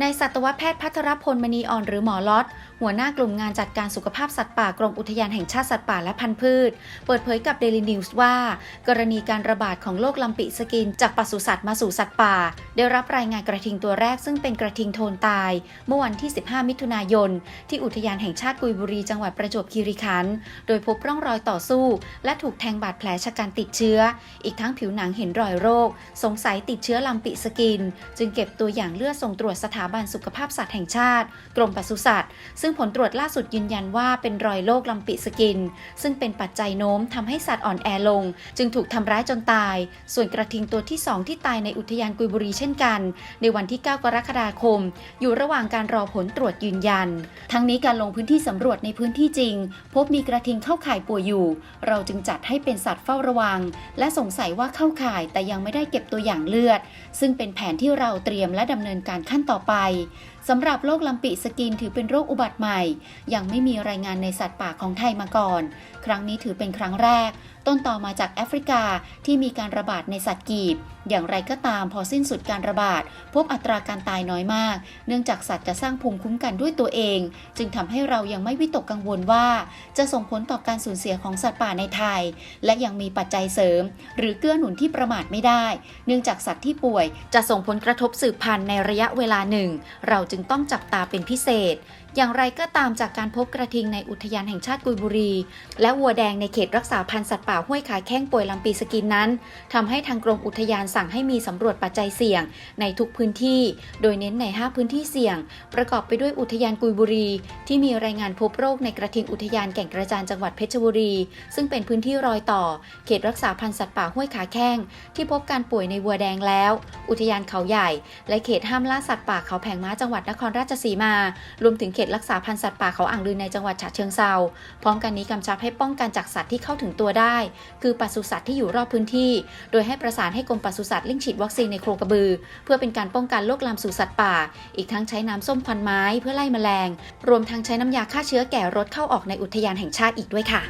นายสัตวแพทย์พัทรพลมณีอ่อนหรือหมอล็อตหัวหน้ากลุ่มงานจัดการสุขภาพสัตว์ป่ากรมอุทยานแห่งชาติสัตว์ป่าและพันธุ์พืช เปิดเผยกับ Daily News ว่า กรณีการระบาดของโรคลำปีสกิน จากปศุสัตว์มาสู่สัตว์ป่า ได้รับรายงานกระทิงตัวแรกซึ่งเป็นกระทิงโทนตาย เมื่อวันที่ 15 มิถุนายน ที่อุทยานแห่งชาติกุยบุรีจังหวัดประจวบคีรีขันธ์โดยพบร่องรอยต่อสู้ และถูกแทงบาดแผลชะกันติดเชื้อ อีกทั้งผิวหนังเห็นรอยโรค สงสัยติดเชื้อลำปีสกิน จึงเก็บตัวอย่างเลือดส่งตรวจสถานาบันสุขภาพสัตว์แห่งชาติ กรมปศุสัตว์ ซึ่งผลตรวจล่าสุดยืนยันว่าเป็นรอยโรคลำปีสกิน ซึ่งเป็นปัจจัยโน้มทำให้สัตว์อ่อนแอลง จึงถูกทำร้ายจนตาย ส่วนกระทิงตัวที่ 2 ที่ตายในอุทยานกุยบุรีเช่นกัน ในวันที่ 9 กรกฎาคม อยู่ระหว่างการรอผลตรวจยืนยัน ทั้งนี้การลงพื้นที่สำรวจในพื้นที่จริง พบมีกระทิงเข้าข่ายป่วยอยู่ เราจึงจัดให้เป็นสัตว์เฝ้าระวัง และสงสัยว่าเข้าข่ายแต่ยังไม่ได้เก็บตัวอย่างเลือด ซึ่งเป็นแผนที่เราเตรียมและดำเนินการขั้นต่อไปไปสำหรับโรคลำปีสกินถือเป็นโรคอุบัติใหม่ ยังไม่มีรายงานในสัตว์ป่าของไทยมาก่อน ครั้งนี้ถือเป็นครั้งแรก ต้นต่อมาจากแอฟริกาที่มีการระบาดในสัตว์กีบ อย่างไรก็ตามพอสิ้นสุดการระบาด พบอัตราการตายน้อยมาก เนื่องจากสัตว์จะสร้างภูมิคุ้มกันด้วยตัวเอง จึงทำให้เรายังไม่วิตกกังวลว่า จะส่งผลต่อการสูญเสียของสัตว์ป่าในไทย และยังมีปัจจัยเสริม หรือเกื้อหนุนที่ประมาทไม่ได้ เนื่องจากสัตว์ที่ป่วย จะส่งผลกระทบสืบพันธุ์ในระยะเวลาหนึ่ง เราจึงต้องจับตาเป็นพิเศษ อย่างไรก็ตามจากการพบกระทิงในอุทยานแห่งชาติกุยบุรี และวัวแดงในเขตรักษาพันธุ์สัตว์ป่าห้วยขาแข้งป่วยลำปีสกินนั้นทำให้ทางกรมอุทยานสั่งให้มีสำรวจปัจจัยเสี่ยง ในทุกพื้นที่ โดยเน้นใน 5 พื้นที่เสี่ยง ประกอบไปด้วยอุทยานกุยบุรี ที่มีรายงานพบโรคในกระทิงอุทยานแก่งกระจานจังหวัดเพชรบุรี ซึ่งเป็นพื้นที่รอยต่อ เขตรักษาพันธุ์สัตว์ป่าห้วยขาแข้งที่พบการป่วยในวัวแดงแล้ว อุทยานเขาใหญ่ และเขตห้ามล่าสัตว์ป่าเขาแผงม้าจังหวัดนครราชสีมา รวมถึงเขตรักษาพันธุ์สัตว์ป่าเขาอ่างลือในจังหวัดฉะเชิงเซาพร้อมกันนี้กำชับให้ป้องกันจากสัตว์ที่เข้าถึงตัวได้ คือปศุสัตว์ที่อยู่รอบพื้นที่ โดยให้ประสานให้กรมปศุสัตว์เร่งฉีดวัคซีนในโคกระบือ เพื่อเป็นการป้องกันโรคลามสู่สัตว์ป่า อีกทั้งใช้น้ำส้มควันไม้เพื่อไล่แมลง รวมทั้งใช้น้ำยาฆ่าเชื้อแก่รถเข้าออกในอุทยานแห่งชาติอีกด้วยค่ะ